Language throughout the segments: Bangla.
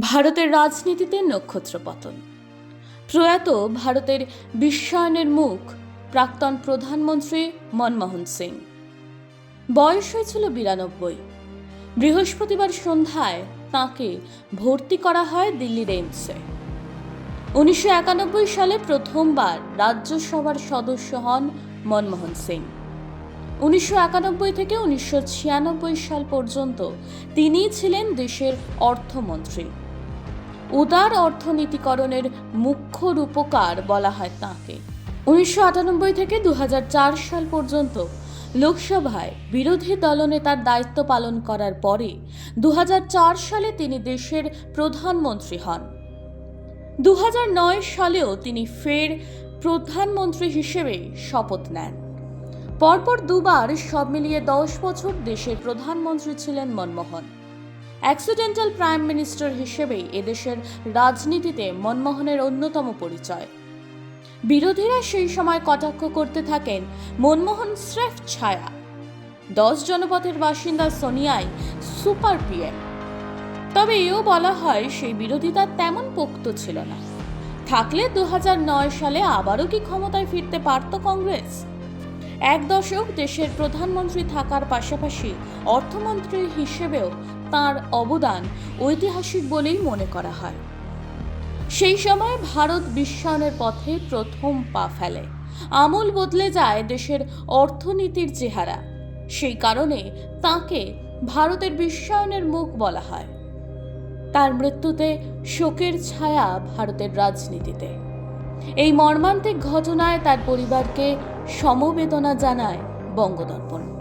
ভারতের রাজনীতিতে নক্ষত্রপতন প্রয়াত ভারতের বিশ্বায়নের মুখ প্রাক্তন প্রধানমন্ত্রী মনমোহন সিং। বয়স হয়েছিল বিরানব্বই। বৃহস্পতিবার সন্ধ্যায় তাকে ভর্তি করা হয় দিল্লির এইমসে উনিশশো একানব্বই সালে প্রথমবার রাজ্যসভার সদস্য হন মনমোহন সিং। উনিশশো একানব্বই থেকে উনিশশো ছিয়ানব্বই সাল পর্যন্ত তিনি ছিলেন দেশের অর্থমন্ত্রী। উদার অর্থনীতিকরণের মুখ্য রূপকার বলা হয় তাঁকে। উনিশশো আটানব্বই থেকে দু হাজার চার সাল পর্যন্ত লোকসভায় বিরোধী দলনেতার দায়িত্ব পালন করার পরে দু হাজার চার সালে তিনি দেশের প্রধানমন্ত্রী হন। দু হাজার নয় সালেও তিনি ফের প্রধানমন্ত্রী হিসেবে শপথ নেন। পরপর দুবার সব মিলিয়ে দশ বছর দেশের প্রধানমন্ত্রী ছিলেন মনমোহন। অ্যাক্সিডেন্টাল প্রাইম মিনিস্টার হিসেবেই এদেশের রাজনীতিতে মনমোহনের অন্যতম পরিচয়। বিরোধীরা সেই সময় কটাক্ষ করতে থাকেন মনমোহন স্রেফ ছায়া। দশ জনপথের বাসিন্দা সোনিয়াই সুপার পিএম। তবে এও বলা হয় সেই বিরোধিতা তেমন পোক্ত ছিল না। থাকলে দু হাজার নয় সালে আবারও কি ক্ষমতায় ফিরতে পারত কংগ্রেস? এক দশক দেশের প্রধানমন্ত্রী থাকার পাশাপাশি অর্থমন্ত্রী হিসেবেও তার অবদান ঐতিহাসিক বলেই মনে করা হয়। সেই সময় ভারত বিশ্বায়নের পথে প্রথম পা ফেলে। আমূল বদলে যায় দেশের অর্থনীতির চেহারা। সেই কারণে তাকে ভারতের বিশ্বায়নের মুখ বলা হয়। তার মৃত্যুতে শোকের ছায়া ভারতের রাজনীতিতে। এই মর্মান্তিক ঘটনায় তার পরিবারকে সমবেদনা জানায় বঙ্গদর্পণ।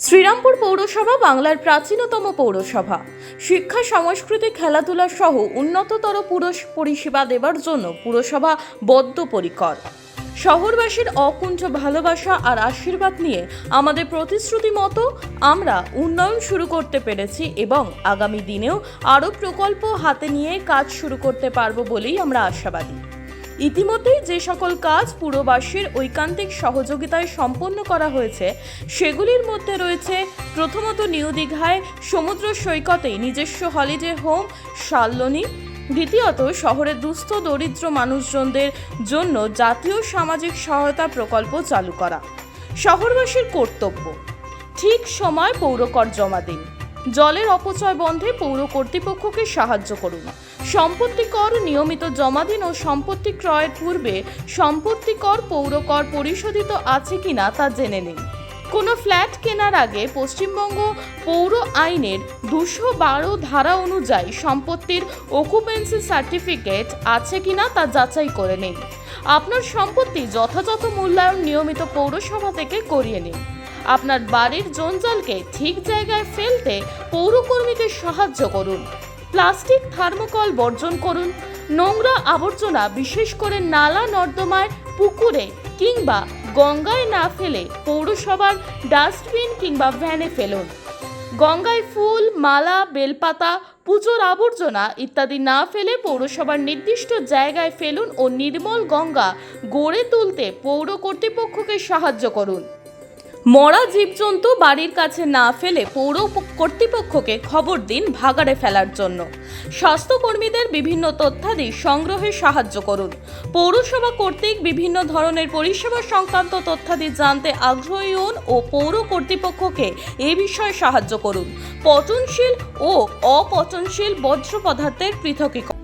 শ্রীরামপুর পৌরসভা বাংলার প্রাচীনতম পৌরসভা। শিক্ষা, সংস্কৃতি, খেলাধুলা সহ উন্নততর পুরুষ পরিষেবা দেবার জন্য পুরসভা বদ্ধপরিকর। শহরবাসীর অকুণ্ঠ ভালোবাসা আর আশীর্বাদ নিয়ে আমাদের প্রতিশ্রুতি মতো আমরা উন্নয়ন শুরু করতে পেরেছি এবং আগামী দিনেও আরও প্রকল্প হাতে নিয়ে কাজ শুরু করতে পারব বলেই আমরা আশাবাদী। ইতিমধ্যেই যে সকল কাজ পুরবাসীর ঐকান্তিক সহযোগিতায় সম্পন্ন করা হয়েছে, সেগুলির মধ্যে রয়েছে প্রথমত নিউ দীঘায় সমুদ্র সৈকতে নিজস্ব হলিডে হোম শাল্লনি দ্বিতীয়ত, শহরের দুস্থ দরিদ্র মানুষজনদের জন্য জাতীয় সামাজিক সহায়তা প্রকল্প চালু করা। শহরবাসীর কর্তব্য, ঠিক সময় পৌরকর জমা দিন। জলের অপচয় বন্ধে পৌর কর্তৃপক্ষকে সাহায্য করুন। সম্পত্তি কর নিয়মিত জমা দিন ও সম্পত্তি ক্রয়ের পূর্বে সম্পত্তি কর পৌর কর পরিশোধিত আছে কিনা তা জেনে নিন। কোনো ফ্ল্যাট কেনার আগে পশ্চিমবঙ্গ পৌর আইনের দুশো বারো ধারা অনুযায়ী সম্পত্তির অকুপেন্সি সার্টিফিকেট আছে কিনা তা যাচাই করে নিন। আপনার সম্পত্তি যথাযথ মূল্যায়ন নিয়মিত পৌরসভা থেকে করিয়ে নিন। আপনার বাড়ির জঞ্জালকে ঠিক জায়গায় ফেলতে পৌরকর্মীকে সাহায্য করুন। প্লাস্টিক থার্মোকল বর্জন করুন। নোংরা আবর্জনা, বিশেষ করে নালা, নর্দমায়, পুকুরে কিংবা গঙ্গায় না ফেলে পৌরসভার ডাস্টবিন কিংবা ভ্যানে ফেলুন। গঙ্গায় ফুল, মালা, বেলপাতা, পুজোর আবর্জনা ইত্যাদি না ফেলে পৌরসভার নির্দিষ্ট জায়গায় ফেলুন ও নির্মল গঙ্গা গড়ে তুলতে পৌর কর্তৃপক্ষকে সাহায্য করুন। মরা জীবজন্তু বাড়ির কাছে না ফেলে পৌর কর্তৃপক্ষকে খবর দিন ভাগাড়ে ফেলার জন্য। স্বাস্থ্যকর্মীদের বিভিন্ন তথ্যাদি সংগ্রহে সাহায্য করুন। পৌরসভা কর্তৃক বিভিন্ন ধরনের পরিষেবা সংক্রান্ত তথ্যাদি জানতে আগ্রহী হন ও পৌর কর্তৃপক্ষকে এ বিষয়ে সাহায্য করুন। পচনশীল ও অপচনশীল বজ্র পদার্থের পৃথকীকরণ